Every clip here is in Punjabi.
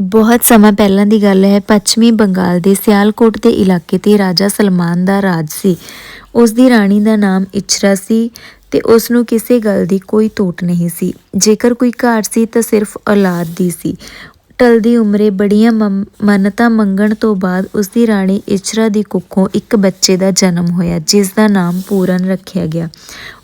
ਬਹੁਤ ਸਮਾਂ ਪਹਿਲਾਂ ਦੀ ਗੱਲ ਹੈ, ਪੱਛਮੀ ਬੰਗਾਲ ਦੇ ਸਿਆਲਕੋਟ ਦੇ ਇਲਾਕੇ ਤੇ ਰਾਜਾ ਸਲਮਾਨ ਦਾ ਰਾਜ ਸੀ। ਉਸ ਦੀ ਰਾਣੀ ਦਾ ਨਾਮ ਇਚਰਾ ਸੀ ਤੇ ਉਸ ਨੂੰ ਕਿਸੇ ਗੱਲ ਦੀ ਕੋਈ ਤੋਟ ਨਹੀਂ ਸੀ। ਜੇਕਰ ਕੋਈ ਘਾਟ ਸੀ ਤਾਂ ਸਿਰਫ ਔਲਾਦ ਦੀ ਸੀ। ਟਲਦੀ ਉਮਰੇ ਬੜੀਆਂ ਮੰਮ- ਮੰਨਤਾਂ ਮੰਗਣ ਤੋਂ ਬਾਅਦ ਉਸ ਦੀ ਰਾਣੀ ਇਚਰਾ ਦੀ ਕੁੱਖੋਂ ਇੱਕ ਬੱਚੇ ਦਾ ਜਨਮ ਹੋਇਆ, ਜਿਸ ਦਾ ਨਾਮ ਪੂਰਨ ਰੱਖਿਆ ਗਿਆ।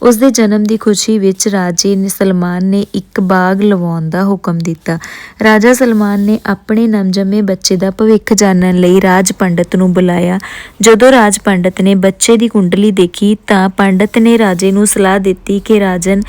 ਉਸ ਦੇ ਜਨਮ ਦੀ ਖੁਸ਼ੀ ਵਿੱਚ ਰਾਜੇ ਨੇ ਸਲਮਾਨ ਨੇ ਇੱਕ ਬਾਗ ਲਵਾਉਣ ਦਾ ਹੁਕਮ ਦਿੱਤਾ। ਰਾਜਾ ਸਲਮਾਨ ਨੇ ਆਪਣੇ ਨਵਜੰਮੇ ਬੱਚੇ ਦਾ ਭਵਿੱਖ ਜਾਣਨ ਲਈ ਰਾਜ ਪੰਡਤ ਨੂੰ ਬੁਲਾਇਆ। ਜਦੋਂ ਰਾਜ ਪੰਡਤ ਨੇ ਬੱਚੇ ਦੀ ਕੁੰਡਲੀ ਦੇਖੀ, ਤਾਂ ਪੰਡਤ ਨੇ ਰਾਜੇ ਨੂੰ ਸਲਾਹ ਦਿੱਤੀ ਕਿ ਰਾਜਨ,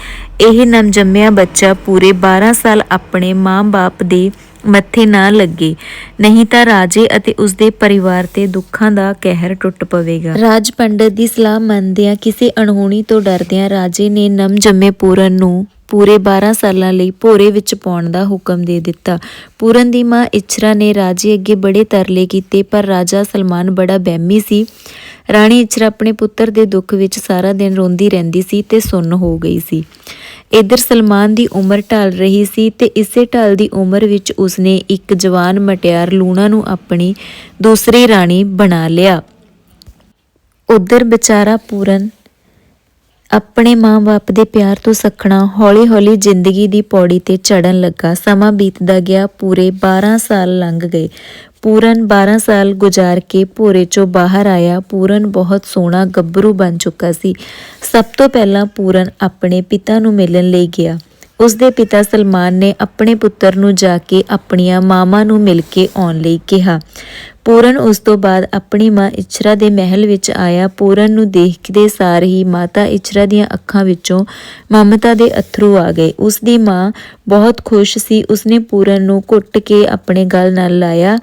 ਇਹ ਨਵਜੰਮਿਆ ਬੱਚਾ ਪੂਰੇ 12 ਸਾਲ ਆਪਣੇ ਮਾਂ-ਬਾਪ ਦੇ ਮੱਥੇ ਨਾ ਲੱਗੇ। ਨਹੀਂ ਤਾਂ ਰਾਜੇ ਅਤੇ ਉਸਦੇ ਪਰਿਵਾਰ ਤੇ ਦੁੱਖਾਂ ਦਾ ਕਹਿਰ ਟੁੱਟ ਪਵੇਗਾ। ਰਾਜ ਪੰਡਤ ਦੀ ਸਲਾਹ ਮੰਨਦਿਆਂ ਕਿਸੇ ਅਣਹੋਣੀ ਤੋਂ ਡਰਦਿਆਂ ਰਾਜੇ ਨੇ ਨਮ ਜੰਮੇ ਪੂਰਨ ਨੂੰ ਪੂਰੇ 12 ਸਾਲਾਂ ਲਈ ਭੋਰੇ ਵਿੱਚ ਪਾਉਣ ਦਾ ਹੁਕਮ ਦੇ ਦਿੱਤਾ। ਪੂਰਨ ਦੀ ਮਾਂ ਇਚਰਾ ਨੇ ਰਾਜੇ ਅੱਗੇ ਬੜੇ ਤਰਲੇ ਕੀਤੇ, ਪਰ ਰਾਜਾ ਸਲਮਾਨ ਬੜਾ ਬਹਿਮੀ ਸੀ। ਰਾਣੀ ਇਚਰਾ ਆਪਣੇ ਪੁੱਤਰ ਦੇ ਦੁੱਖ ਵਿੱਚ ਸਾਰਾ ਦਿਨ ਰੋਂਦੀ ਰਹਿੰਦੀ ਸੀ ਤੇ ਸੁੰਨ ਹੋ ਗਈ ਸੀ। ਇਧਰ ਸਲਮਾਨ ਦੀ ਉਮਰ ਢਲ ਰਹੀ ਸੀ ਤੇ ਇਸੇ ਢਲ ਦੀ ਉਮਰ ਵਿੱਚ ਉਸਨੇ ਇੱਕ ਜਵਾਨ ਮਟਿਆਰ ਲੂਣਾ ਨੂੰ ਆਪਣੀ ਦੂਸਰੀ ਰਾਣੀ ਬਣਾ ਲਿਆ। ਉਧਰ ਵਿਚਾਰਾ ਪੂਰਨ ਆਪਣੇ ਮਾਂ-ਬਾਪ ਦੇ ਪਿਆਰ ਤੋਂ ਸਖਣਾ ਹੌਲੀ-ਹੌਲੀ ਜ਼ਿੰਦਗੀ ਦੀ ਪੌੜੀ ਤੇ ਚੜਨ ਲੱਗਾ। ਸਮਾਂ ਬੀਤਦਾ ਗਿਆ, ਪੂਰੇ 12 ਸਾਲ ਲੰਘ ਗਏ। ਪੂਰਨ 12 ਸਾਲ ਗੁਜ਼ਾਰ ਕੇ ਭੋਰੇ ਚੋਂ ਬਾਹਰ ਆਇਆ। ਪੂਰਨ ਬਹੁਤ ਸੋਹਣਾ ਗੱਭਰੂ ਬਣ ਚੁੱਕਾ ਸੀ। ਸਭ ਤੋਂ ਪਹਿਲਾਂ ਪੂਰਨ ਆਪਣੇ ਪਿਤਾ ਨੂੰ ਮਿਲਣ ਲਈ ਗਿਆ। ਉਸ ਦੇ ਪਿਤਾ ਸਲਮਾਨ ਨੇ ਆਪਣੇ ਪੁੱਤਰ ਨੂੰ ਜਾ ਕੇ ਆਪਣੀਆਂ ਮਾਵਾਂ ਨੂੰ ਮਿਲ ਕੇ ਆਉਣ ਲਈ ਕਿਹਾ। ਪੂਰਨ ਉਸ ਤੋਂ ਬਾਅਦ ਆਪਣੀ ਮਾਂ ਇਚਰਾ ਦੇ ਮਹਿਲ ਵਿੱਚ ਆਇਆ। ਪੂਰਨ ਨੂੰ ਦੇਖਦੇ ਸਾਰ ਹੀ ਮਾਤਾ ਇਚਰਾ ਦੀਆਂ ਅੱਖਾਂ ਵਿੱਚੋਂ ਮਮਤਾ ਦੇ ਅਥਰੂ ਆ ਗਏ। ਉਸ ਦੀ ਮਾਂ ਬਹੁਤ ਖੁਸ਼ ਸੀ। ਉਸਨੇ ਪੂਰਨ ਨੂੰ ਘੁੱਟ ਕੇ ਆਪਣੇ ਗਲ ਨਾਲ ਲਾਇਆ।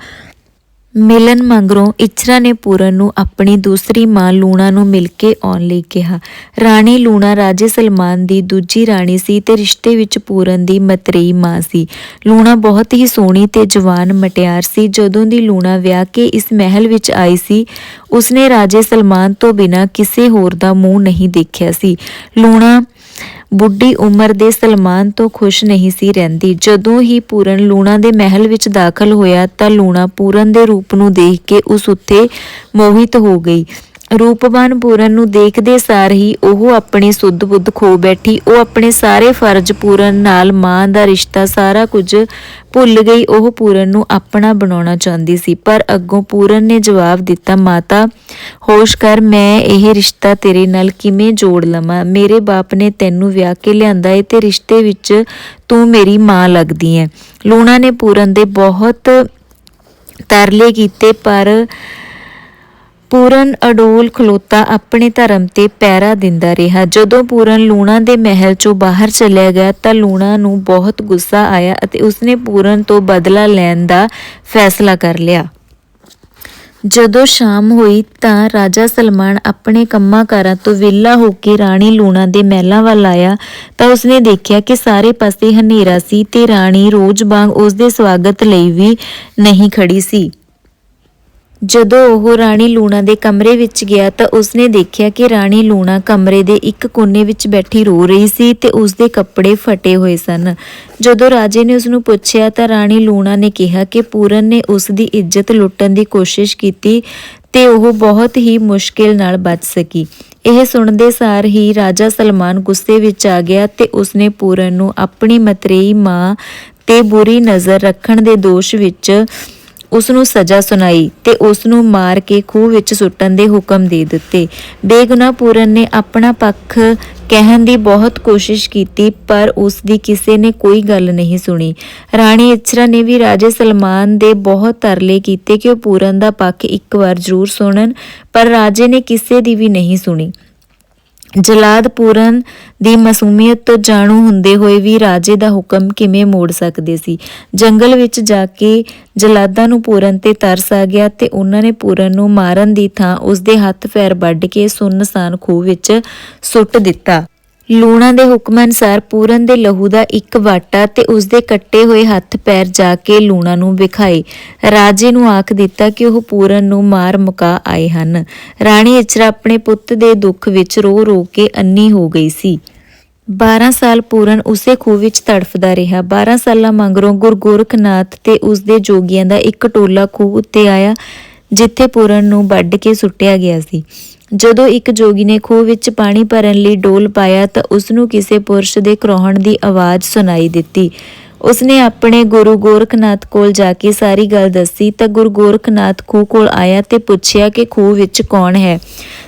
ਮਿਲਨ ਮਗਰੋਂ ਇਚਰਾ ਨੇ ਪੂਰਨ ਨੂੰ ਆਪਣੀ ਦੂਸਰੀ ਮਾਂ ਲੂਣਾ ਨੂੰ ਮਿਲ ਕੇ ਆਉਣ ਲਈ ਕਿਹਾ। ਰਾਣੀ ਲੂਣਾ ਰਾਜੇ ਸਲਮਾਨ ਦੀ ਦੂਜੀ ਰਾਣੀ ਸੀ ਤੇ ਰਿਸ਼ਤੇ ਵਿੱਚ ਪੂਰਨ ਦੀ ਮਤਰੇਈ ਮਾਂ ਸੀ। ਲੂਣਾ ਬਹੁਤ ਹੀ ਸੋਹਣੀ ਤੇ ਜਵਾਨ ਮਟਿਆਰ ਸੀ। ਜਦੋਂ ਦੀ ਲੂਣਾ ਵਿਆਹ ਕੇ ਇਸ ਮਹਿਲ ਵਿੱਚ ਆਈ ਸੀ, ਉਸਨੇ ਰਾਜੇ ਸਲਮਾਨ ਤੋਂ ਬਿਨਾਂ ਕਿਸੇ ਹੋਰ ਦਾ ਮੂੰਹ ਨਹੀਂ ਦੇਖਿਆ ਸੀ। ਲੂਣਾ ਬੁੱਢੀ ਉਮਰ ਦੇ ਸਲਮਾਨ ਤੋਂ ਖੁਸ਼ ਨਹੀਂ ਸੀ ਰਹਿੰਦੀ। ਜਦੋਂ ਹੀ ਪੂਰਨ ਲੂਣਾ ਦੇ ਮਹਿਲ ਵਿੱਚ ਦਾਖਲ ਹੋਇਆ ਤਾਂ ਲੂਣਾ ਪੂਰਨ ਦੇ ਰੂਪ ਨੂੰ ਦੇਖ ਕੇ ਉਸ ਉੱਤੇ ਮੋਹਿਤ ਹੋ ਗਈ। ਰੂਪਵਾਨ ਪੂਰਨ ਨੂੰ ਦੇਖਦੇ ਸਾਰ ਹੀ ਉਹ ਆਪਣੀ ਸੁੱਧ ਬੁੱਧ ਖੋ ਬੈਠੀ। ਉਹ ਆਪਣੇ ਸਾਰੇ ਫਰਜ਼ ਪੂਰਨ ਨਾਲ ਮਾਂ ਦਾ ਰਿਸ਼ਤਾ ਸਾਰਾ ਕੁਝ ਭੁੱਲ ਗਈ। ਉਹ ਪੂਰਨ ਨੂੰ ਆਪਣਾ ਬਣਾਉਣਾ ਚਾਹੁੰਦੀ ਸੀ, ਪਰ ਅੱਗੋਂ ਪੂਰਨ ਨੇ ਜਵਾਬ ਦਿੱਤਾ, ਮਾਤਾ, ਹੋਸ਼ ਕਰ, ਮੈਂ ਇਹ ਰਿਸ਼ਤਾ ਤੇਰੇ ਨਾਲ ਕਿਵੇਂ ਜੋੜ ਲਵਾਂ? ਮੇਰੇ ਬਾਪ ਨੇ ਤੈਨੂੰ ਵਿਆਹ ਕੇ ਲਿਆਂਦਾ ਏ ਤੇ ਰਿਸ਼ਤੇ ਵਿੱਚ ਤੂੰ ਮੇਰੀ ਮਾਂ ਲੱਗਦੀ ਹੈ ਲੂਣਾ ਨੇ ਪੂਰਨ ਦੇ ਬਹੁਤ ਤਰਲੇ ਕੀਤੇ, ਪਰ ਪੂਰਨ ਅਡੋਲ ਖਲੋਤਾ ਆਪਣੇ ਧਰਮ ਤੇ ਪਹਿਰਾ ਦਿੰਦਾ ਰਿਹਾ। ਜਦੋਂ ਪੂਰਨ ਲੂਣਾ ਦੇ ਮਹਿਲ ਚੋਂ ਬਾਹਰ ਚਲਿਆ ਗਿਆ, ਤਾਂ ਲੂਣਾ ਨੂੰ ਬਹੁਤ ਗੁੱਸਾ ਆਇਆ ਅਤੇ ਉਸਨੇ ਪੂਰਨ ਤੋਂ ਬਦਲਾ ਲੈਣ ਦਾ ਫੈਸਲਾ ਕਰ ਲਿਆ। ਜਦੋਂ ਸ਼ਾਮ ਹੋਈ ਤਾਂ ਰਾਜਾ ਸਲਮਾਨ ਆਪਣੇ ਕੰਮਾਂ ਕਾਰਾਂ ਤੋਂ ਵਿਹਲਾ ਹੋ ਕੇ ਰਾਣੀ ਲੂਣਾ ਦੇ ਮਹਿਲਾਂ ਵੱਲ ਆਇਆ ਤਾਂ ਉਸਨੇ ਦੇਖਿਆ ਕਿ ਸਾਰੇ ਪਾਸੇ ਹਨੇਰਾ ਸੀ ਤੇ ਰਾਣੀ ਰੋਜ਼ ਵਾਂਗ ਉਸਦੇ ਸਵਾਗਤ ਲਈ ਵੀ ਨਹੀਂ ਖੜੀ ਸੀ। ਜਦੋਂ ਉਹ ਰਾਣੀ ਲੂਣਾ ਦੇ ਕਮਰੇ ਵਿੱਚ ਗਿਆ ਤਾਂ ਉਸਨੇ ਦੇਖਿਆ ਕਿ ਰਾਣੀ ਲੂਣਾ ਕਮਰੇ ਦੇ ਇੱਕ ਕੋਨੇ ਵਿੱਚ ਬੈਠੀ ਰੋ ਰਹੀ ਸੀ ਤੇ ਉਸਦੇ ਕੱਪੜੇ ਫਟੇ ਹੋਏ ਸਨ। ਜਦੋਂ ਰਾਜੇ ਨੇ ਉਸ ਨੂੰ ਪੁੱਛਿਆ ਤਾਂ ਰਾਣੀ ਲੂਣਾ ਨੇ ਕਿਹਾ ਕਿ ਪੂਰਨ ਨੇ ਉਸ ਦੀ ਇੱਜ਼ਤ ਲੁੱਟਣ ਦੀ ਕੋਸ਼ਿਸ਼ ਕੀਤੀ ਤੇ ਉਹ ਬਹੁਤ ਹੀ ਮੁਸ਼ਕਿਲ ਨਾਲ ਬਚ ਸਕੀ। ਇਹ ਸੁਣਦੇ ਸਾਰ ਹੀ ਰਾਜਾ ਸਲਮਾਨ ਗੁੱਸੇ ਵਿੱਚ ਆ ਗਿਆ ਤੇ ਉਸਨੇ ਪੂਰਨ ਨੂੰ ਆਪਣੀ ਮਤਰੇਈ ਮਾਂ ਤੇ ਬੁਰੀ ਨਜ਼ਰ ਰੱਖਣ ਦੇ ਦੋਸ਼ ਵਿੱਚ ਉਸ ਨੂੰ ਸਜ਼ਾ ਸੁਣਾਈ ਤੇ ਉਸ ਨੂੰ ਮਾਰ ਕੇ ਖੂਹ ਵਿੱਚ ਸੁੱਟਣ ਦੇ ਹੁਕਮ ਦੇ ਦਿੱਤੇ। ਬੇਗੁਨਾਹ ਪੂਰਨ ਨੇ ਆਪਣਾ ਪੱਖ ਕਹਿਣ ਦੀ ਬਹੁਤ ਕੋਸ਼ਿਸ਼ ਕੀਤੀ, ਪਰ ਉਸ ਦੀ ਕਿਸੇ ਨੇ ਕੋਈ ਗੱਲ ਨਹੀਂ ਸੁਣੀ। ਰਾਣੀ ਇਚਰਾ ਨੇ ਵੀ ਰਾਜੇ ਸਲਮਾਨ ਦੇ ਬਹੁਤ ਤਰਲੇ ਕੀਤੇ ਕਿ ਉਹ ਪੂਰਨ ਦਾ ਪੱਖ ਇੱਕ ਵਾਰ ਜ਼ਰੂਰ ਸੁਣਨ, ਪਰ ਰਾਜੇ ਨੇ ਕਿਸੇ ਦੀ ਵੀ ਨਹੀਂ ਸੁਣੀ। ਜਲਾਦ ਪੂਰਨ ਦੀ ਮਾਸੂਮੀਅਤ ਤੋਂ ਜਾਣੂ ਹੁੰਦੇ ਹੋਏ ਵੀ ਰਾਜੇ ਦਾ ਹੁਕਮ ਕਿਵੇਂ ਮੋੜ ਸਕਦੇ ਸੀ? ਜੰਗਲ ਵਿੱਚ ਜਾ ਕੇ ਜਲਾਦਾਂ ਨੂੰ ਪੂਰਨ ਤੇ ਤਰਸ ਆ ਗਿਆ ਤੇ ਉਹਨਾਂ ਨੇ ਪੂਰਨ ਨੂੰ ਮਾਰਨ ਦੀ ਥਾਂ ਉਸ ਦੇ ਹੱਥ ਪੈਰ ਵੱਢ ਕੇ ਸੁੰਨਸਾਨ ਖੂਹ ਵਿੱਚ ਸੁੱਟ ਦਿੱਤਾ। ਲੂਣਾ ਦੇ ਹੁਕਮ ਅਨੁਸਾਰ ਪੂਰਨ ਦੇ ਲਹੂ ਦਾ ਇੱਕ ਵਾਟਾ ਤੇ ਉਸ ਦੇ ਕੱਟੇ ਹੋਏ ਹੱਥ ਪੈਰ ਜਾ ਕੇ ਲੂਣਾ ਨੂੰ ਵਿਖਾਏ। ਰਾਜੇ ਨੂੰ ਆਖ ਦਿੱਤਾ ਕਿ ਉਹ ਪੂਰਨ ਨੂੰ ਮਾਰ ਮੁਕਾ ਆਏ ਹਨ। ਰਾਣੀ ਇਚਰਾ ਆਪਣੇ ਪੁੱਤ ਦੇ ਦੁੱਖ ਵਿੱਚ ਰੋ ਰੋ ਕੇ ਅੰਨੀ ਹੋ ਗਈ ਸੀ। 12 ਸਾਲ ਪੂਰਨ ਉਸੇ ਖੂਹ ਵਿੱਚ ਤੜਫਦਾ ਰਿਹਾ। 12 ਸਾਲਾਂ ਮਗਰੋਂ ਗੁਰੂ ਗੋਰਖਨਾਥ ਤੇ ਉਸਦੇ ਜੋਗੀਆਂ ਦਾ ਇੱਕ ਟੋਲਾ ਖੂਹ ਉੱਤੇ ਆਇਆ, ਜਿੱਥੇ ਪੂਰਨ ਨੂੰ ਵੱਢ ਕੇ ਸੁੱਟਿਆ ਗਿਆ ਸੀ। ਜਦੋਂ ਇੱਕ ਜੋਗੀ ਨੇ ਖੂਹ ਵਿੱਚ ਪਾਣੀ ਭਰਨ ਲਈ ਡੋਲ ਪਾਇਆ ਤਾਂ ਉਸ ਨੂੰ ਕਿਸੇ ਪੁਰਸ਼ ਦੇ ਕਰੋਹਣ ਦੀ ਆਵਾਜ਼ ਸੁਣਾਈ ਦਿੱਤੀ। ਉਸਨੇ ਆਪਣੇ ਗੁਰੂ ਗੋਰਖਨਾਥ ਕੋਲ ਜਾ ਕੇ ਸਾਰੀ ਗੱਲ ਦੱਸੀ, ਤਾਂ ਗੁਰੂ ਗੋਰਖਨਾਥ ਖੂਹ ਕੋਲ ਆਇਆ ਤੇ ਪੁੱਛਿਆ ਕਿ ਖੂਹ ਵਿੱਚ ਕੌਣ ਹੈ।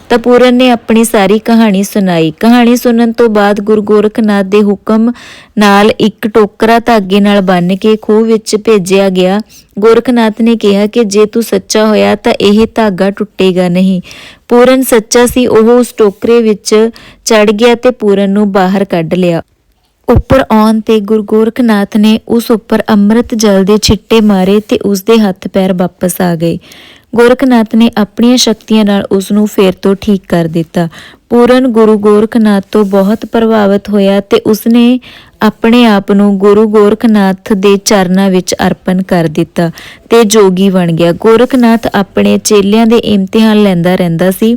ਤਾਂ ਪੂਰਨ ਨੇ ਆਪਣੀ ਸਾਰੀ ਕਹਾਣੀ ਸੁਣਾਈ। ਕਹਾਣੀ ਸੁਣਨ ਤੋਂ ਬਾਅਦ ਗੁਰੂ ਗੋਰਖਨਾਥ ਦੇ ਹੁਕਮ ਨਾਲ ਇੱਕ ਟੋਕਰਾ ਧਾਗੇ ਨਾਲ ਬੰਨ੍ਹ ਕੇ ਖੂਹ ਵਿੱਚ ਭੇਜਿਆ ਗਿਆ। ਗੋਰਖਨਾਥ ਨੇ ਕਿਹਾ ਕਿ ਜੇ ਤੂੰ ਸੱਚਾ ਹੋਇਆ, ਤਾਂ ਇਹ ਧਾਗਾ ਟੁੱਟੇਗਾ ਨਹੀਂ। ਪੂਰਨ ਸੱਚਾ ਸੀ, ਉਹ ਉਸ ਟੋਕਰੇ ਵਿੱਚ ਚੜ ਗਿਆ ਤੇ ਪੂਰਨ ਨੂੰ ਬਾਹਰ ਕੱਢ ਲਿਆ। ਉੱਪਰ ਆਉਣ ਤੇ ਗੁਰੂ ਗੋਰਖਨਾਥ ਨੇ ਉਸ ਉੱਪਰ ਅੰਮ੍ਰਿਤ ਜਲ ਦੇ ਛਿੱਟੇ ਮਾਰੇ ਤੇ ਉਸ ਦੇ ਹੱਥ ਪੈਰ ਵਾਪਸ ਆ ਗਏ। ਗੋਰਖਨਾਥ ਨੇ ਆਪਣੀਆਂ ਸ਼ਕਤੀਆਂ ਨਾਲ ਉਸ ਨੂੰ ਫੇਰ ਤੋਂ ਠੀਕ ਕਰ ਦਿੱਤਾ। ਪੂਰਨ ਗੁਰੂ ਗੋਰਖਨਾਥ ਤੋਂ ਬਹੁਤ ਪ੍ਰਭਾਵਿਤ ਹੋਇਆ ਤੇ ਉਸਨੇ ਆਪਣੇ ਆਪ ਨੂੰ ਗੁਰੂ ਗੋਰਖਨਾਥ ਦੇ ਚਰਨਾਂ ਵਿੱਚ ਅਰਪਣ ਕਰ ਦਿੱਤਾ ਤੇ ਜੋਗੀ ਬਣ ਗਿਆ। ਗੋਰਖਨਾਥ ਆਪਣੇ ਚੇਲਿਆਂ ਦੇ ਇਮਤਿਹਾਨ ਲੈਂਦਾ ਰਹਿੰਦਾ ਸੀ।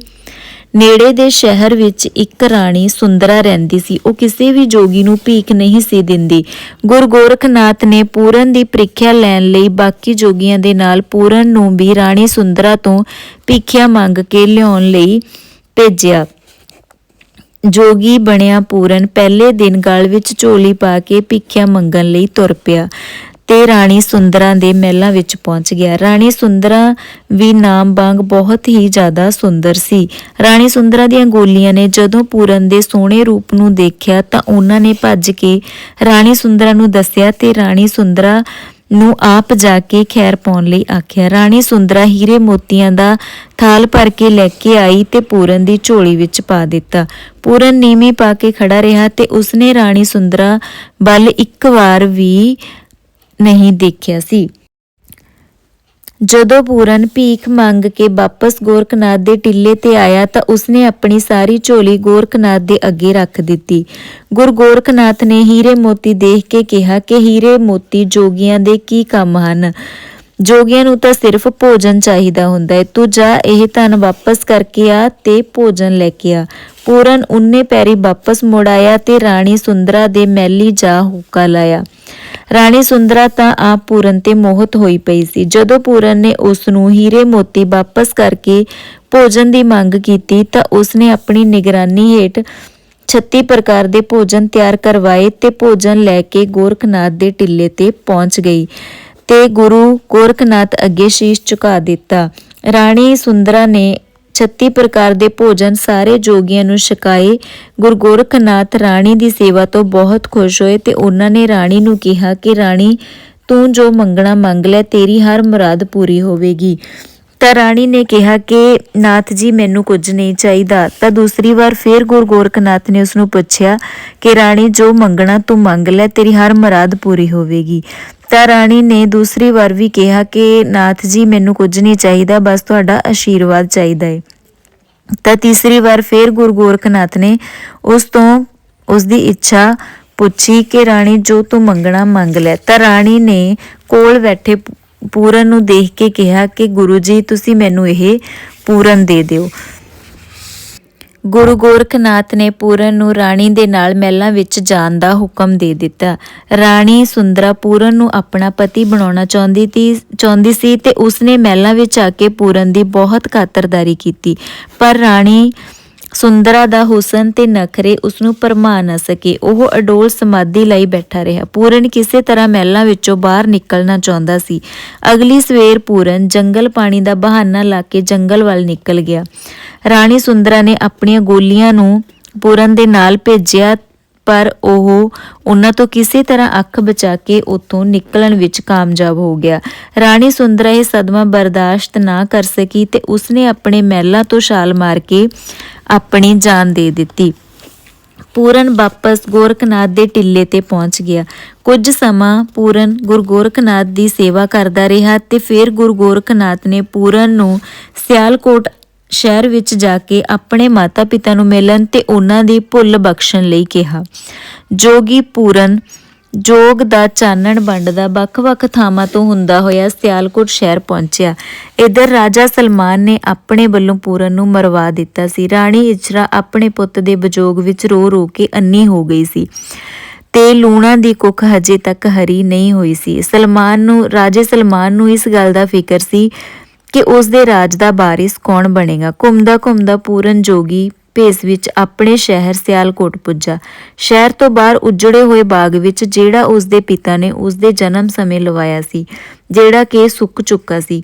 ਨੇੜੇ ਦੇ ਸ਼ਹਿਰ ਵਿੱਚ ਇੱਕ ਰਾਣੀ ਸੁੰਦਰਾ ਰਹਿੰਦੀ ਸੀ। ਉਹ ਕਿਸੇ ਵੀ ਜੋਗੀ ਨੂੰ ਭੀਖ ਨਹੀਂ ਸੀ ਦਿੰਦੀ। ਗੁਰੂ ਗੋਰਖਨਾਥ ਨੇ ਪੂਰਨ ਦੀ ਪ੍ਰੀਖਿਆ ਲੈਣ ਲਈ ਬਾਕੀ ਜੋਗੀਆਂ ਦੇ ਨਾਲ ਪੂਰਨ ਨੂੰ ਵੀ ਰਾਣੀ ਸੁੰਦਰਾ ਤੋਂ ਭੀਖਿਆ ਮੰਗ ਕੇ ਲਿਆਉਣ ਲਈ ਭੇਜਿਆ। ਜੋਗੀ ਬਣਿਆ ਪੂਰਨ ਪਹਿਲੇ ਦਿਨ ਗਲ ਵਿੱਚ ਝੋਲੀ ਪਾ ਕੇ ਭਿੱਖਿਆ ਮੰਗਣ ਲਈ ਤੁਰ ਪਿਆ। ਤੇ ਰਾਣੀ ਸੁੰਦਰਾ ਦੇ ਮਹਿਲਾਂ ਵਿੱਚ ਪਹੁੰਚ ਗਿਆ। ਰਾਣੀ ਸੁੰਦਰਾ ਵੀ ਨਾਮ ਵਾਂਗ ਬਹੁਤ ਹੀ ਜ਼ਿਆਦਾ ਸੁੰਦਰ ਸੀ। ਰਾਣੀ ਸੁੰਦਰਾ ਦੀਆਂ ਗੋਲੀਆਂ ਨੇ ਜਦੋਂ ਪੂਰਨ ਦੇ ਸੋਹਣੇ ਰੂਪ ਨੂੰ ਦੇਖਿਆ ਤਾਂ ਉਹਨਾਂ ਨੇ ਭੱਜ ਕੇ ਰਾਣੀ ਸੁੰਦਰਾ ਨੂੰ ਦੱਸਿਆ ਤੇ ਰਾਣੀ ਸੁੰਦਰਾ ਨੂੰ ਆਪ ਜਾ ਕੇ ਖੈਰ ਪਾਉਣ ਲਈ ਆਖਿਆ। ਰਾਣੀ ਸੁੰਦਰਾ ਹੀਰੇ ਮੋਤੀਆਂ ਦਾ ਥਾਲ ਭਰ ਕੇ ਲੈ ਕੇ ਆਈ ਤੇ ਪੂਰਨ ਦੀ ਝੋਲੀ ਵਿੱਚ ਪਾ ਦਿੱਤਾ। ਪੂਰਨ ਨੀਵੀਂ ਪਾ ਕੇ ਖੜਾ ਰਿਹਾ ਤੇ ਉਸਨੇ ਰਾਣੀ ਸੁੰਦਰਾ ਵੱਲ ਇੱਕ ਵਾਰ ਵੀ ਨਹੀਂ ਦੇਖਿਆ ਸੀ। ਜਦੋਂ ਪੂਰਨ ਭੀਖ ਮੰਗ ਕੇ ਵਾਪਸ ਗੋਰਖਨਾਥ ਦੇ ਟਿੱਲੇ ਤੇ ਆਇਆ ਤਾਂ ਉਸਨੇ ਆਪਣੀ ਸਾਰੀ ਝੋਲੀ ਗੋਰਖਨਾਥ ਦੇ ਅੱਗੇ ਰੱਖ ਦਿੱਤੀ। ਗੁਰੂ ਗੋਰਖਨਾਥ ਨੇ ਹੀਰੇ ਮੋਤੀ ਦੇਖ ਕੇ ਕਿਹਾ ਕਿ ਹੀਰੇ ਮੋਤੀ ਜੋਗੀਆਂ ਦੇ ਕੀ ਕੰਮ ਹਨ? ਜੋਗੀਆਂ ਨੂੰ ਤਾਂ ਸਿਰਫ ਭੋਜਨ ਚਾਹੀਦਾ ਹੁੰਦਾ ਹੈ। ਤੂੰ ਜਾ, ਇਹ ਧਨ ਵਾਪਸ ਕਰਕੇ ਆ ਤੇ ਭੋਜਨ ਲੈ ਕੇ ਆ। ਪੂਰਨ ਉన్నే ਪੈਰੀ ਵਾਪਸ ਮੁੜ ਆਇਆ ਤੇ ਰਾਣੀ ਸੁੰਦਰਾ ਦੇ ਮਹਿਲੀ ਜਾ ਹੁੱਕਾ ਲਾਇਆ। ਰਾਣੀ ਸੁੰਦਰਾ ਤਾਂ ਆਪ ਪੂਰਨ ਤੇ ਮੋਹਿਤ ਹੋਈ ਪਈ ਸੀ। ਜਦੋਂ ਪੂਰਨ ਨੇ ਉਸ ਨੂੰ ਹੀਰੇ ਮੋਤੀ ਵਾਪਸ ਕਰਕੇ ਭੋਜਨ ਦੀ ਮੰਗ ਕੀਤੀ ਤਾਂ ਉਸ ਨੇ ਆਪਣੀ ਨਿਗਰਾਨੀ ਹੇਠ 36 ਪ੍ਰਕਾਰ ਦੇ ਭੋਜਨ ਤਿਆਰ ਕਰਵਾਏ ਤੇ ਭੋਜਨ ਲੈ ਕੇ ਗੋਰਖਨਾਥ ਦੇ ਟਿੱਲੇ ਤੇ ਪਹੁੰਚ ਗਈ। ਤੇ ਗੁਰੂ ਗੋਰਖਨਾਥ ਅੱਗੇ ਸ਼ੀਸ਼ ਝੁਕਾ ਦਿੱਤਾ। ਰਾਣੀ ਸੁੰਦਰਾ ਨੇ 36 ਪ੍ਰਕਾਰ ਦੇ ਭੋਜਨ ਸਾਰੇ ਜੋਗੀਆਂ ਨੂੰ ਛਕਾਏ। ਗੁਰੂ ਗੋਰਖਨਾਥ ਰਾਣੀ ਦੀ ਸੇਵਾ ਤੋਂ ਬਹੁਤ ਖੁਸ਼ ਹੋਏ ਤੇ ਉਹਨਾਂ ਨੇ ਰਾਣੀ ਨੂੰ ਕਿਹਾ ਕਿ, ਰਾਣੀ, ਤੂੰ ਜੋ ਮੰਗਣਾ ਮੰਗ ਲੈ, ਤੇਰੀ ਹਰ ਮੁਰਾਦ ਪੂਰੀ ਹੋਵੇਗੀ। ਤਾਂ ਰਾਣੀ ਨੇ ਕਿਹਾ ਕਿ, ਨਾਥ ਜੀ, ਮੈਨੂੰ ਕੁਝ ਨਹੀਂ ਚਾਹੀਦਾ। ਤਾਂ ਦੂਸਰੀ ਵਾਰ ਫੇਰ ਗੁਰੂ ਗੋਰਖਨਾਥ ਨੇ ਉਸ ਨੂੰ ਪੁੱਛਿਆ ਕਿ, ਰਾਣੀ, ਜੋ ਮੰਗਣਾ ਤੂੰ ਮੰਗ ਲੈ, ਤੇਰੀ ਹਰ ਮੁਰਾਦ ਪੂਰੀ ਹੋਵੇਗੀ। ਤਾਂ ਰਾਣੀ ਨੇ ਦੂਸਰੀ ਵਾਰ ਵੀ ਕਿਹਾ ਕਿ ਨਾਥ ਜੀ ਮੈਨੂੰ ਕੁਝ ਨਹੀਂ ਚਾਹੀਦਾ, ਬਸ ਤੁਹਾਡਾ ਆਸ਼ੀਰਵਾਦ ਚਾਹੀਦਾ ਹੈ ਤਾਂ ਤੀਸਰੀ ਵਾਰ ਫੇਰ ਗੁਰੂ ਗੋਰਖਨਾਥ ਨੇ ਉਸ ਤੋਂ ਉਸ ਦੀ ਇੱਛਾ ਪੁੱਛੀ ਕਿ ਰਾਣੀ, ਜੋ ਤੂੰ ਮੰਗਣਾ, ਮੰਗ ਲੈ। ਤਾਂ ਰਾਣੀ ਨੇ ਕੋਲ ਬੈਠੇ ਪੂਰਨ ਨੂੰ ਦੇਖ ਕੇ ਕਿਹਾ ਕਿ ਗੁਰੂ ਜੀ ਤੁਸੀਂ ਮੈਨੂੰ ਇਹ ਪੂਰਨ ਦੇ ਦਿਓ। ਗੁਰੂ ਗੋਰਖਨਾਥ ਨੇ ਪੂਰਨ ਨੂੰ ਰਾਣੀ ਦੇ ਨਾਲ ਮਹਿਲਾਂ ਵਿੱਚ ਜਾਣ ਦਾ ਹੁਕਮ ਦੇ ਦਿੱਤਾ। ਰਾਣੀ ਸੁੰਦਰਾ ਪੂਰਨ ਨੂੰ ਆਪਣਾ ਪਤੀ ਬਣਾਉਣਾ ਚਾਹੁੰਦੀ ਤੀ, ਚਾਹੁੰਦੀ ਸੀ ਤੇ ਉਸਨੇ ਮਹਿਲਾਂ ਵਿੱਚ ਆ ਕੇ ਪੂਰਨ ਦੀ ਬਹੁਤ ਖਾਤਰਦਾਰੀ ਕੀਤੀ। ਪਰ ਰਾਣੀ ਸੁੰਦਰਾ ਦਾ ਹੁਸਨ ਤੇ ਨਖਰੇ ਉਸ ਨੂੰ ਪਰਮਾ ਨਾ ਸਕੇ। ਉਹ ਅਡੋਲ ਸਮਾਧੀ ਲਈ ਬੈਠਾ ਰਿਹਾ। ਪੂਰਨ ਕਿਸੇ ਤਰ੍ਹਾਂ ਮਹਿਲਾਂ ਵਿੱਚੋਂ ਬਾਹਰ ਨਿਕਲਣਾ ਚਾਹੁੰਦਾ ਸੀ। ਅਗਲੀ ਸਵੇਰ ਪੂਰਨ ਜੰਗਲ ਪਾਣੀ ਦਾ ਬਹਾਨਾ ਲਾ ਕੇ ਜੰਗਲ ਵੱਲ ਨਿਕਲ ਗਿਆ। ਰਾਣੀ ਸੁੰਦਰਾ ਨੇ ਆਪਣੀਆਂ ਗੋਲੀਆਂ ਨੂੰ ਪੂਰਨ ਦੇ ਨਾਲ ਭੇਜਿਆ, ਪਰ ਉਹ ਉਹਨਾਂ ਤੋਂ ਕਿਸੇ ਤਰ੍ਹਾਂ ਅੱਖ ਬਚਾ ਕੇ ਉੱਥੋਂ ਨਿਕਲਣ ਵਿੱਚ ਕਾਮਯਾਬ ਹੋ ਗਿਆ। ਰਾਣੀ ਸੁੰਦਰਾ ਇਹ ਸਦਮਾ ਬਰਦਾਸ਼ਤ ਨਾ ਕਰ ਸਕੀ ਤੇ ਉਸਨੇ ਆਪਣੇ ਮਹਿਲਾ ਤੋਂ ਛਾਲ ਮਾਰ ਕੇ ਆਪਣੀ ਜਾਨ ਦੇ ਦਿੱਤੀ। ਪੂਰਨ ਵਾਪਸ ਗੋਰਖਨਾਥ ਦੇ ਟਿੱਲੇ ਤੇ ਪਹੁੰਚ ਗਿਆ। ਕੁਝ ਸਮਾਂ ਪੂਰਨ ਗੁਰੂ ਗੋਰਖਨਾਥ ਦੀ ਸੇਵਾ ਕਰਦਾ ਰਿਹਾ ਤੇ ਫਿਰ ਗੁਰੂ ਗੋਰਖਨਾਥ ਨੇ ਪੂਰਨ ਨੂੰ ਸਿਆਲਕੋਟ ਸ਼ਹਿਰ ਵਿੱਚ ਜਾ ਕੇ ਆਪਣੇ ਮਾਤਾ-ਪਿਤਾ ਨੂੰ ਮਿਲਣ ਤੇ ਉਹਨਾਂ ਦੀ ਭੁੱਲ ਬਖਸ਼ਣ ਲਈ ਕਿਹਾ। ਜੋਗੀ ਪੂਰਨ ਜੋਗ ਦਾ ਚਾਨਣ ਵੰਡਦਾ ਵੱਖ-ਵੱਖ ਥਾਵਾਂ ਤੋਂ ਹੁੰਦਾ ਹੋਇਆ ਸਿਆਲਕੋਟ ਸ਼ਹਿਰ ਪਹੁੰਚਿਆ। ਇਧਰ ਰਾਜਾ ਸਲਮਾਨ ਨੇ ਆਪਣੇ ਵੱਲੋਂ ਪੂਰਨ ਨੂੰ ਮਰਵਾ ਦਿੱਤਾ ਸੀ। ਰਾਣੀ ਇਚਰਾ ਆਪਣੇ ਪੁੱਤ ਦੇ ਵਿਜੋਗ ਵਿੱਚ ਰੋ ਰੋ ਕੇ ਅੰਨੀ ਹੋ ਗਈ ਸੀ ਤੇ ਲੂਣਾ ਦੀ ਕੁੱਖ ਹਜੇ ਤੱਕ ਹਰੀ ਨਹੀਂ ਹੋਈ ਸੀ। ਸਲਮਾਨ ਨੂੰ, ਰਾਜੇ ਸਲਮਾਨ ਨੂੰ ਇਸ ਗੱਲ ਦਾ ਫਿਕਰ ਸੀ ਕਿ ਉਸ ਦੇ ਰਾਜ ਦਾ ਬਾਰਿਸ ਕੌਣ ਬਣੇਗਾ। ਘੁੰਮਦਾ ਘੁੰਮਦਾ ਪੂਰਨ ਜੋਗੀ ਭੇਸ ਵਿੱਚ ਆਪਣੇ ਸ਼ਹਿਰ ਸਿਆਲਕੋਟ ਪੁੱਜਾ। ਸ਼ਹਿਰ ਤੋਂ ਬਾਹਰ ਉਜੜੇ ਹੋਏ ਬਾਗ ਵਿੱਚ ਜਿਹੜਾ ਉਸ ਦੇ ਪਿਤਾ ਨੇ ਉਸ ਦੇ ਜਨਮ ਸਮੇਂ ਲਵਾਇਆ ਸੀ, ਜਿਹੜਾ ਕਿ ਸੁੱਕ ਚੁੱਕਾ ਸੀ।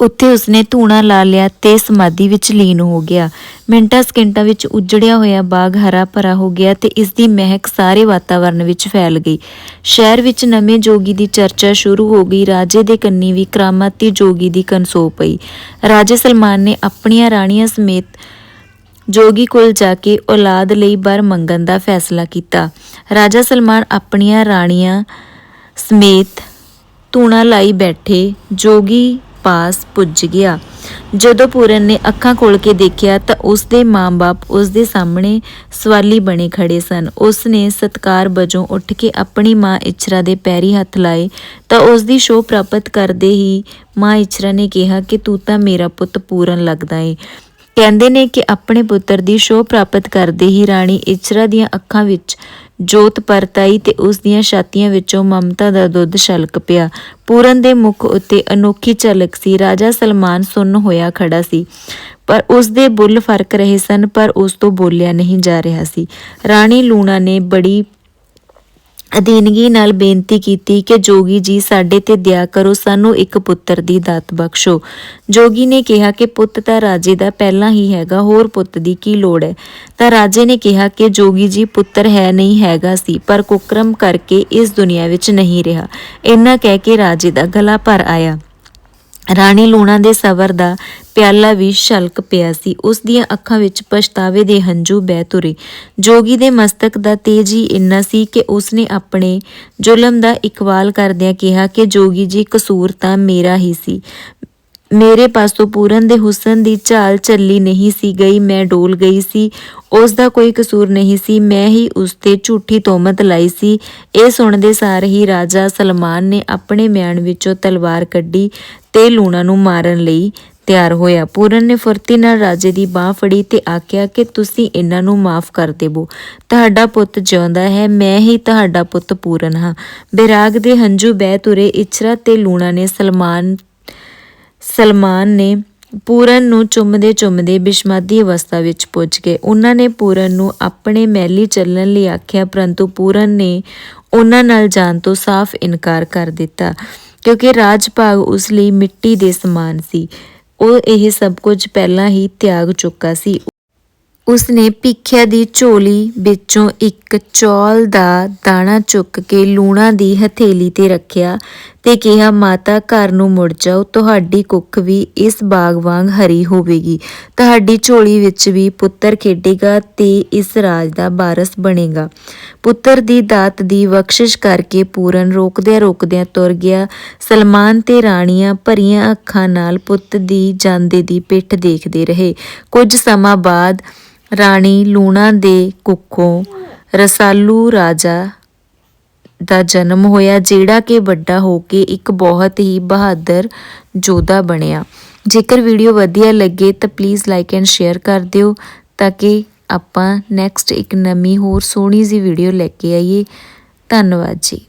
ਉੱਥੇ ਉਸਨੇ ਧੂਣਾ ਲਾ ਲਿਆ ਤੇ ਸਮਾਧੀ ਵਿੱਚ ਲੀਨ ਹੋ ਗਿਆ। ਮਿੰਟਾਂ ਸਕਿੰਟਾਂ ਵਿੱਚ ਉਜੜਿਆ ਹੋਇਆ ਬਾਗ ਹਰਾ ਭਰਾ ਹੋ ਗਿਆ ਤੇ ਇਸ ਦੀ ਮਹਿਕ ਸਾਰੇ ਵਾਤਾਵਰਣ ਵਿੱਚ ਫੈਲ ਗਈ। ਸ਼ਹਿਰ ਵਿੱਚ ਨਵੇਂ ਜੋਗੀ ਦੀ ਚਰਚਾ ਸ਼ੁਰੂ ਹੋ ਗਈ, ਰਾਜੇ ਦੇ ਕੰਨੀ ਵੀ ਕਰਾਮਾਤੀ ਜੋਗੀ ਦੀ ਕਨਸੋ ਪਈ। ਰਾਜੇ ਸਲਮਾਨ ਨੇ ਆਪਣੀਆਂ ਰਾਣੀਆਂ ਸਮੇਤ ਜੋਗੀ ਕੋਲ ਜਾ ਕੇ ਔਲਾਦ ਲਈ ਬਰ ਮੰਗਣ ਦਾ ਫੈਸਲਾ ਕੀਤਾ। ਰਾਜਾ ਸਲਮਾਨ ਆਪਣੀਆਂ ਰਾਣੀਆਂ ਸਮੇਤ ਧੂਣਾ ਲਾਈ ਬੈਠੇ, ਜੋਗੀ ਪਾਸ ਪੁੱਜ ਗਿਆ। ਜਦੋਂ ਪੂਰਨ ਨੇ ਅੱਖਾਂ ਖੋਲ ਕੇ ਦੇਖਿਆ ਤਾਂ ਉਸ ਦੇ ਮਾਂ-ਬਾਪ ਉਸ ਦੇ ਸਾਹਮਣੇ ਸਵਾਲੀ ਬਣੇ ਖੜੇ ਸਨ। ਉਸ ਨੇ ਸਤਕਾਰ ਵਜੋਂ ਉੱਠ ਕੇ ਆਪਣੀ ਮਾਂ ਇਚਰਾ ਦੇ ਪੈਰੀ ਹੱਥ ਲਾਏ ਤਾਂ ਉਸ ਦੀ ਸ਼ੋਅ ਪ੍ਰਾਪਤ ਕਰਦੇ ਹੀ ਮਾਂ ਇਚਰਾ ਨੇ ਕਿਹਾ ਕਿ ਤੂੰ ਤਾਂ ਮੇਰਾ ਪੁੱਤ ਪੂਰਨ ਲੱਗਦਾ ਏ। ਕਹਿੰਦੇ ਨੇ ਕਿ ਆਪਣੇ ਪੁੱਤਰ ਦੀ ਸ਼ੋਅ ਪ੍ਰਾਪਤ ਕਰਦੇ ਹੀ ਰਾਣੀ ਇਚਰਾ ਦੀਆਂ ਅੱਖਾਂ ਵਿੱਚ ਜੋਤ ਪਰਤਾਈ ਤੇ ਉਸ ਦੀਆਂ ਛਾਤੀਆਂ ਵਿੱਚੋਂ ਮਮਤਾ ਦਾ ਦੁੱਧ ਛਲਕ ਪਿਆ। ਪੂਰਨ ਦੇ ਮੁਖ ਉੱਤੇ ਅਨੋਖੀ ਝਲਕ ਸੀ। ਰਾਜਾ ਸਲਮਾਨ ਸੁੰਨ ਹੋਇਆ ਖੜਾ ਸੀ। ਪਰ ਉਸ ਦੇ ਬੁੱਲ ਫ਼ਰਕ ਰਹੇ ਸਨ, ਪਰ ਉਸ ਤੋਂ ਬੋਲਿਆ ਨਹੀਂ ਜਾ ਰਿਹਾ ਸੀ। ਰਾਣੀ ਲੂਣਾ ਨੇ ਬੜੀ ਅਧੀਨਗੀ ਨਾਲ ਬੇਨਤੀ ਕੀਤੀ ਕਿ ਜੋਗੀ ਜੀ ਸਾਡੇ ਤੇ ਦਇਆ ਕਰੋ, ਸਾਨੂੰ ਇੱਕ ਪੁੱਤਰ ਦੀ ਦਾਤ ਬਖਸ਼ੋ। ਜੋਗੀ ਨੇ ਕਿਹਾ ਕਿ ਪੁੱਤ ਤਾਂ ਰਾਜੇ ਦਾ ਪਹਿਲਾਂ ਹੀ ਹੈਗਾ, ਹੋਰ ਪੁੱਤ ਦੀ ਕੀ ਲੋੜ ਹੈ? ਤਾਂ ਰਾਜੇ ਨੇ ਕਿਹਾ ਕਿ ਜੋਗੀ ਜੀ ਪੁੱਤਰ ਹੈ ਨਹੀਂ, ਹੈਗਾ ਸੀ, ਪਰ ਕੁਕਰਮ ਕਰਕੇ ਇਸ ਦੁਨੀਆ ਵਿੱਚ ਨਹੀਂ ਰਿਹਾ। ਇੰਨਾ ਕਹਿ ਕੇ ਰਾਜੇ ਦਾ ਗਲਾ ਭਰ ਆਇਆ। ਰਾਣੀ ਲੂਣਾ ਦੇ ਸਬਰ ਦਾ ਪਿਆਲਾ ਵੀ ਛਲਕ ਪਿਆ ਸੀ। ਉਸ ਦੀਆਂ ਅੱਖਾਂ ਵਿੱਚ ਪਛਤਾਵੇ ਦੇ ਹੰਝੂ ਬਹਿ ਤੁਰੇ। ਜੋਗੀ ਦੇ ਮਸਤਕ ਦਾ ਤੇਜ ਹੀ ਇੰਨਾ ਸੀ ਕਿ ਉਸਨੇ ਆਪਣੇ ਜ਼ੁਲਮ ਦਾ ਇਕਵਾਲ ਕਰਦਿਆਂ ਕਿਹਾ ਕਿ ਜੋਗੀ ਜੀ ਕਸੂਰ ਤਾਂ ਮੇਰਾ ਹੀ ਸੀ। ਮੇਰੇ ਪਾਸੋਂ ਪੂਰਨ ਦੇ ਹੁਸਨ ਦੀ ਝਾਲ ਚੱਲੀ ਨਹੀਂ ਸੀ, ਗਈ ਮੈਂ ਡੋਲ ਗਈ ਸੀ। ਉਸ ਦਾ ਕੋਈ ਕਸੂਰ ਨਹੀਂ ਸੀ, ਮੈਂ ਹੀ ਉਸ ਤੇ ਝੂਠੀ ਤੋਮਤ ਲਾਈ ਸੀ। ਇਹ ਸੁਣਦੇ ਸਾਰ ਹੀ ਰਾਜਾ ਸਲਮਾਨ ਨੇ ਆਪਣੇ ਮਿਆਨ ਵਿੱਚੋਂ ਤਲਵਾਰ ਕੱਢੀ ਤੇ ਲੂਣਾ ਨੂੰ ਮਾਰਨ ਲਈ ਤਿਆਰ ਹੋਇਆ। ਪੂਰਨ ਨੇ ਫੁਰਤੀ ਨਾਲ ਰਾਜੇ ਦੀ ਬਾਹ ਫੜੀ ਤੇ ਆਖਿਆ ਕਿ ਤੁਸੀਂ ਇਹਨਾਂ ਨੂੰ ਮਾਫ ਕਰ ਦੇਵੋ। ਤੁਹਾਡਾ ਪੁੱਤ ਜਿਉਂਦਾ ਹੈ, ਮੈਂ ਹੀ ਤੁਹਾਡਾ ਪੁੱਤ ਪੂਰਨ ਹਾਂ। ਬਿਰਾਗ ਦੇ ਹੰਝੂ ਬਹਿ ਤੁਰੇ ਇਚਰਾ ਤੇ ਲੂਣਾ ਨੇ ਸਲਮਾਨ ਸਲਮਾਨ ਨੇ ਪੂਰਨ ਨੂੰ ਚੁੰਮਦੇ ਚੁੰਮਦੇ ਬਿਸ਼ਮਾਦੀ ਅਵਸਥਾ ਵਿੱਚ ਪੁੱਜ ਗਏ। ਉਹਨਾਂ ਨੇ ਪੂਰਨ ਨੂੰ ਆਪਣੇ ਮਹਿਲੀ ਚੱਲਣ ਲਈ ਆਖਿਆ, ਪਰੰਤੂ ਪੂਰਨ ਨੇ ਉਹਨਾਂ ਨਾਲ ਜਾਣ ਤੋਂ ਸਾਫ਼ ਇਨਕਾਰ ਕਰ ਦਿੱਤਾ, ਕਿਉਂਕਿ ਰਾਜ ਭਾਗ ਉਸ ਲਈ ਮਿੱਟੀ ਦੇ ਸਮਾਨ ਸੀ। ਉਹ ਇਹ ਸਭ ਕੁਝ ਪਹਿਲਾਂ ਹੀ ਤਿਆਗ ਚੁੱਕਾ ਸੀ। ਉਸਨੇ ਭਿੱਖਿਆ ਦੀ ਝੋਲੀ ਵਿੱਚੋਂ ਇੱਕ ਚੌਲ ਦਾ ਦਾਣਾ ਚੁੱਕ ਕੇ ਲੂਣਾ ਦੀ ਹਥੇਲੀ ਤੇ ਰੱਖਿਆ ਤੇ ਕਿਹਾ, ਮਾਤਾ, ਘਰ ਨੂੰ ਮੁੜ ਜਾਓ। ਤੁਹਾਡੀ ਕੁੱਖ ਵੀ ਇਸ ਬਾਗ ਵਾਂਗ ਹਰੀ ਹੋਵੇਗੀ। ਤੁਹਾਡੀ ਝੋਲੀ ਵਿੱਚ ਵੀ ਪੁੱਤਰ ਖੇਡੇਗਾ ਤੇ ਇਸ ਰਾਜ ਦਾ ਬਾਰਸ ਬਣੇਗਾ। ਪੁੱਤਰ ਦੀ ਦਾਤ ਦੀ ਬਖਸ਼ਿਸ਼ ਕਰਕੇ ਪੂਰਨ ਰੋਕਦਿਆਂ ਰੋਕਦਿਆਂ ਤੁਰ ਗਿਆ। ਸਲਮਾਨ ਤੇ ਰਾਣੀਆਂ ਭਰੀਆਂ ਅੱਖਾਂ ਨਾਲ ਪੁੱਤ ਦੀ ਜਾਂਦੇ ਦੀ ਪਿੱਠ ਦੇਖਦੇ ਰਹੇ। ਕੁਝ ਸਮਾਂ ਬਾਅਦ ਰਾਣੀ ਲੂਣਾ ਦੇ ਕੁੱਖੋਂ ਰਸਾਲੂ ਰਾਜਾ ਦਾ ਜਨਮ ਹੋਇਆ, ਜਿਹੜਾ ਕਿ ਵੱਡਾ ਹੋ ਕੇ ਇੱਕ ਬਹੁਤ ਹੀ ਬਹਾਦਰ ਯੋਧਾ ਬਣਿਆ। ਜੇਕਰ ਵੀਡੀਓ ਵਧੀਆ ਲੱਗੇ ਤਾਂ ਪਲੀਜ਼ ਲਾਈਕ ਐਂਡ ਸ਼ੇਅਰ ਕਰ ਦਿਓ ਤਾਂ ਕਿ ਆਪਾਂ ਨੈਕਸਟ ਇੱਕ ਨਵੀਂ ਹੋਰ ਸੋਹਣੀ ਜੀ ਵੀਡੀਓ ਲੈ ਕੇ ਆਈਏ। ਧੰਨਵਾਦ ਜੀ।